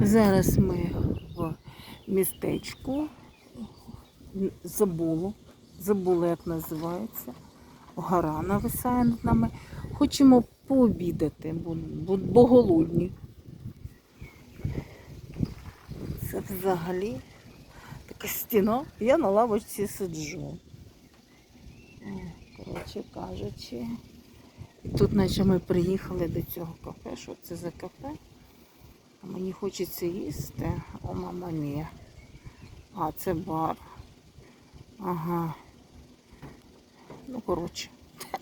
Зараз ми в містечку. Забуло. Забула, як називається. Гора нависає над нами. Хочемо пообідати, бо, голодні. Це взагалі така стіна. Я на лавочці сиджу. Коротше кажучи. Тут, наче ми приїхали до цього кафе. Що це за кафе? Мені хочеться їсти. О, мама мія. А, це бар. Ага. Ну, коротше.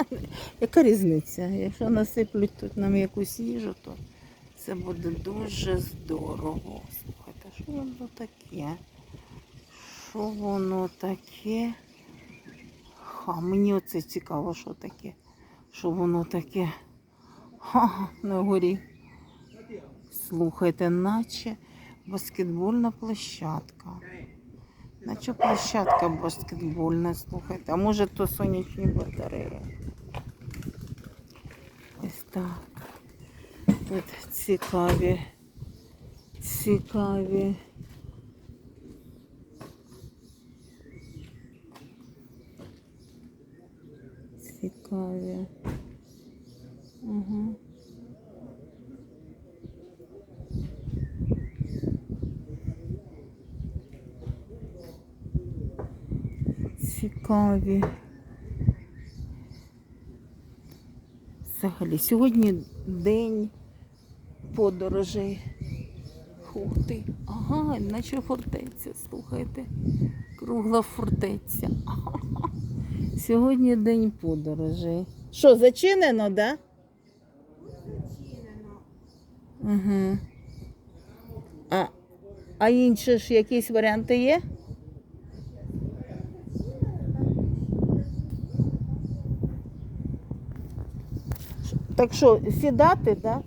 Яка різниця? Якщо насиплють тут нам якусь їжу, то це буде дуже здорово. Слухайте, що воно таке? Що воно таке? Ха, мені оце цікаво, що таке. Що воно таке? Ха, на горі. Слухайте, наче баскетбольна площадка. Наче площадка баскетбольна, слухайте. А може то сонячні батареї. Ось так. Тут цікаві. Цікаві. Цікаві. Угу. Цікаві. Взагалі, сьогодні день подорожей. Ух. Ага, наче фортеця, слухайте. Кругла фортеця. Сьогодні день подорожей. Що, зачинено, да? Угу. А, а інші ж якісь варіанти є? Так що, сідати, так? Да?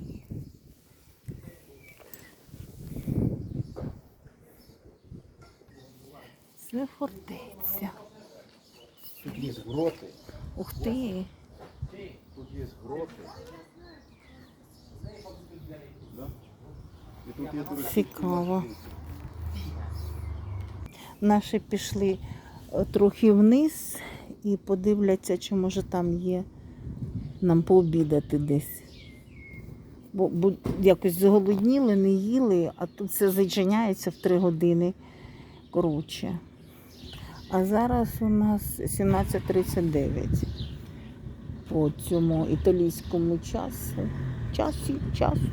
Це фортеця. Тут є гроти. Ух ти. Тут є гроти. Цікаво. Наші пішли е, трохи вниз і подивляться, чи може там є нам пообідати десь. Бо, бо якось зголодніли, не їли, а тут все зачиняється в три години. Коротше. А зараз у нас 17.39 по цьому італійському часу. Часі, часу.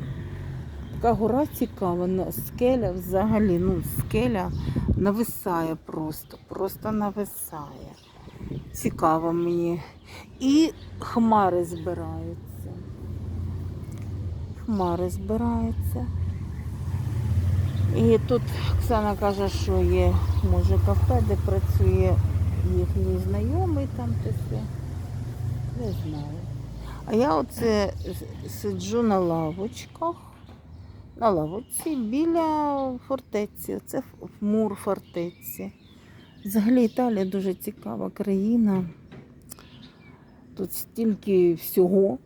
Така гора цікава, скеля взагалі, ну, скеля нависає просто, просто нависає. Цікаво мені. І хмари збираються. Хмари збираються. І тут Оксана каже, що є, може, кафе, де працює їхній знайомий там все. Не знаю. А я оце сиджу на лавочках на лавочці біля фортеці. Це мур фортеці. Взагалі Італія дуже цікава країна. Тут стільки всього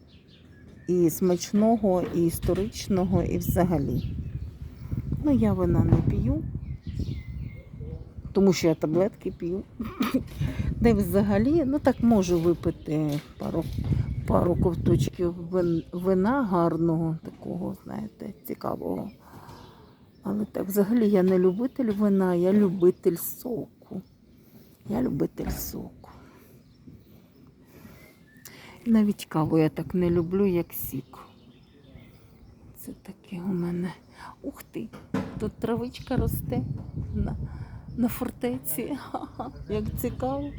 і смачного, і історичного, і взагалі. Ну, я вина не п'ю, тому що я таблетки п'ю. Де взагалі, ну так можу випити пару, пару ковточків вин- вина гарного, такого, знаєте, цікавого. Але так, взагалі я не любитель вина, я любитель соку. Я любитель соку. Навіть каву я так не люблю, як сік. Це таке у мене. Ух ти! Тут травичка росте на, на фортеці. Як цікаво.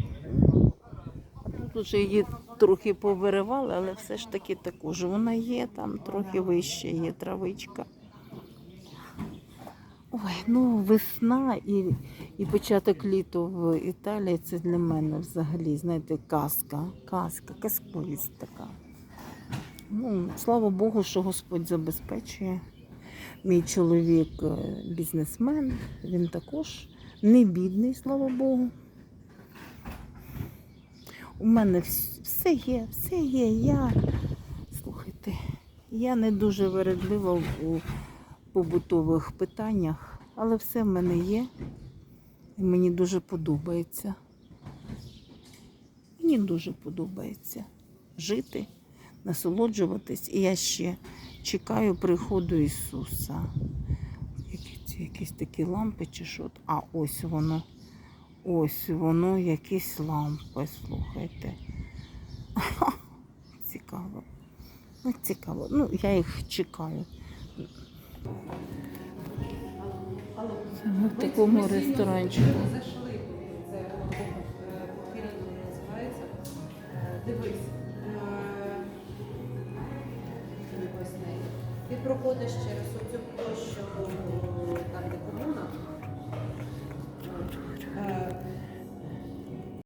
Тут вже її трохи повиривали, але все ж таки також вона є, там трохи вище є травичка. Ой, ну весна і, і початок літа в Італії це для мене взагалі, знаєте, казка, казка, казковість така. Ну, слава Богу, що Господь забезпечує. Мій чоловік е, бізнесмен, він також не бідний, слава Богу. У мене все є, все є. Я, слухайте, я не дуже вередлива у побутових питаннях, але все в мене є. І мені дуже подобається. Мені дуже подобається жити, насолоджуватись. І я ще чекаю приходу Ісуса. Які це якісь такі лампи чи що? А ось воно. Ось воно, якісь лампи, слухайте. Цікаво. Ну, цікаво. Ну, я їх чекаю. Ми в такому ресторанчику. Е. Е, Дивись. е. Ти проходиш через оцю площу, там де